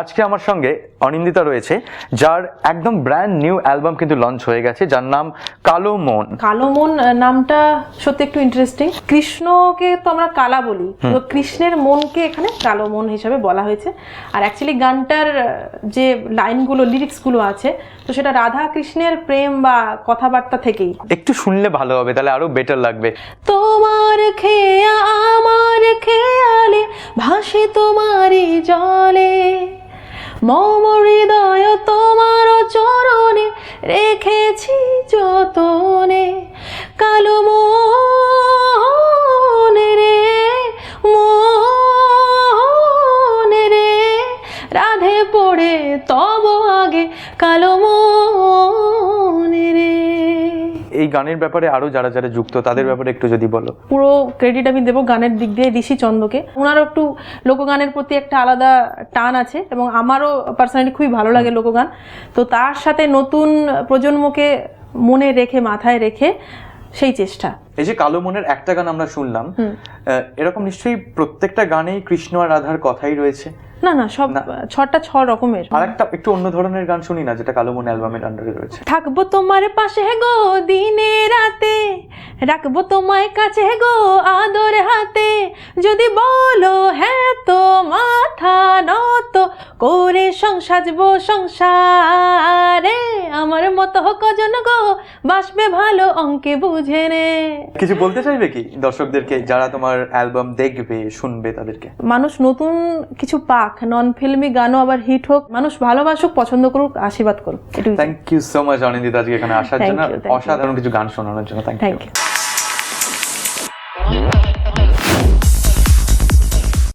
আজকে আমার সঙ্গে অনিন্দিতা রয়েছে যার একদম ব্র্যান্ড নিউ অ্যালবাম কিন্তু লঞ্চ হয়ে গেছে যার নাম কালো মন। কালো মন নামটা সত্যি একটু ইন্টারেস্টিং কৃষ্ণকে তো আমরা কালা বলি তো কৃষ্ণের মনকে এখানে কালো মন হিসাবে বলা হয়েছে। আর অ্যাকচুয়ালি গানটার যে লাইনগুলো লিরিক্সগুলো আছে তো সেটা রাধা কৃষ্ণের প্রেম বা কথাবার্তা থেকেই। একটু শুনলে ভালো হবে তাহলে আরও বেটার লাগবে। তোমার খেয়া আমার খেয়ালে ভাসে তোমারই জলে। মম হৃদয় তোমার চরণে রেখেছি যতনে। কালো মন রে মন রে। রাধে পড়ে তব আগে কালো মন এই গানের ব্যাপারে আরও যারা যারা যুক্ত তাদের ব্যাপারে একটু যদি বলো। পুরো ক্রেডিট আমি দেবো গানের দিক দিয়ে ঋষি চন্দ্রকে। ওনারও একটু লোকগানের প্রতি একটা আলাদা টান আছে এবং আমারও পার্সোনালি খুবই ভালো লাগে লোকগান। তো তার সাথে নতুন প্রজন্মকে মনে রেখে মাথায় রেখে সেই চেষ্টা। এই যে কালো মনের একটা গান আমরা শুনলাম এরকম নিশ্চয়ই প্রত্যেকটা গানেই কৃষ্ণ আর রাধার কথাই রয়েছে। না না সব ছটা ছ রকমের। আর একটা একটু অন্য ধরনের গান শুনি না যেটা কালো মনে অ্যালবামের আন্ডারে রয়েছে। থাকব তোমার পাশে গো দিনে রাতে রাখব তোমায় কাছে গো আদর হাতে। যদি বলো করে সংসাজবো সংসারে। আমার মতো কজন গো বাসবে ভালো অঙ্কে বুঝে নে। কিছু বলতে চাইবে কি দর্শকদেরকে? যারা তোমার অ্যালবাম দেখবে শুনবে তাদেরকে। মানুষ নতুন কিছু পাক নন ফিল্মি গানও আবার হিট হোক মানুষ ভালোবাসুক পছন্দ করুক আশীর্বাদ করুক thank you so much Anindita আজকে এখানে আসার জন্য. অসাধারণ কিছু গান শোনানোর জন্য থ্যাংক ইউ